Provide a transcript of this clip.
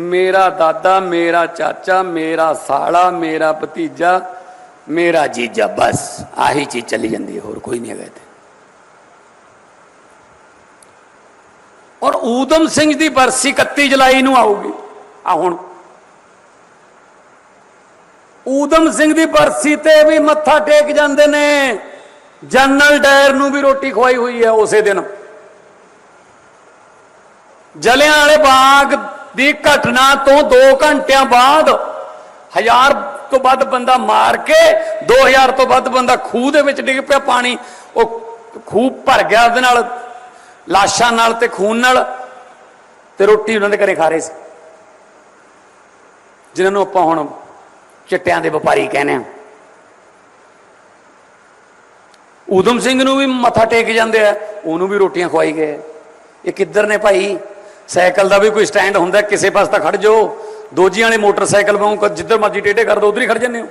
ਮੇਰਾ ਦਾਦਾ, ਮੇਰਾ ਚਾਚਾ, ਮੇਰਾ ਸਾਲਾ, ਮੇਰਾ ਭਤੀਜਾ, ਮੇਰਾ ਜੀਜਾ, ਬਸ ਆਹੀ ਚੀਜ਼ ਚੱਲੀ ਜਾਂਦੀ ਹੈ, ਹੋਰ ਕੋਈ ਨਹੀਂ ਹੈਗਾ ਇੱਥੇ। ਔਰ ਊਦਮ ਸਿੰਘ ਦੀ ਬਰਸੀ 31 ਜੁਲਾਈ ਨੂੰ ਆਊਗੀ। ਆ ਹੁਣ। ਊਦਮ ਸਿੰਘ ਦੀ ਬਰਸੀ ਤੇ ਵੀ ਮੱਥਾ ਟੇਕ ਜਾਂਦੇ ਨੇ। ਜਨਰਲ ਡਾਇਰ ਨੂੰ ਵੀ ਰੋਟੀ ਖਵਾਈ ਹੋਈ ਹੈ ਉਸੇ ਦਿਨ। ਜਲਿਆਂ ਵਾਲੇ ਬਾਗ ਦੀ ਘਟਨਾ ਤੋਂ 2 ਘੰਟਿਆਂ ਬਾਅਦ ਹਜ਼ਾਰ ਤੋਂ ਵੱਧ ਬੰਦਾ ਮਾਰ ਕੇ 2000 ਤੋਂ ਵੱਧ ਬੰਦਾ ਖੂਹ ਦੇ ਵਿੱਚ ਡਿੱਗ ਪਿਆ ਪਾਣੀ। ਉਹ ਖੂਹ ਭਰ ਗਿਆ ਉਹਦੇ ਨਾਲ, ਲਾਸ਼ਾਂ ਨਾਲ ਤੇ ਖੂਨ ਨਾਲ ਤੇ ਰੋਟੀ ਉਹਨਾਂ ਦੇ ਘਰੇ ਖਾ ਰਹੇ ਸੀ। ਜਿਨ੍ਹਾਂ ਨੂੰ ਆਪਾਂ ਹੁਣ ਚਿੱਟਿਆਂ ਦੇ ਵਪਾਰੀ ਕਹਿੰਦੇ ਆ ਊਧਮ ਸਿੰਘ ਨੂੰ ਵੀ ਮੱਥਾ ਟੇਕ ਜਾਂਦੇ ਆ, ਉਹਨੂੰ ਵੀ ਰੋਟੀਆਂ ਖਵਾਈ ਗਏ। ਇਹ ਕਿੱਧਰ ਨੇ ਭਾਈ? ਸਾਈਕਲ ਦਾ ਵੀ ਕੋਈ ਸਟੈਂਡ ਹੁੰਦਾ, ਕਿਸੇ ਪਾਸੇ ਤਾਂ ਖੜ ਜਾਓ। ਦੋਜੀਆਂ ਵਾਲੇ ਮੋਟਰਸਾਈਕਲ ਵਾਂਗ ਜਿੱਧਰ ਮਰਜ਼ੀ ਟੇਢੇ ਕਰ ਦੋ, ਉਧਰ ਹੀ ਖੜ ਜੰਨੇ ਹੋ।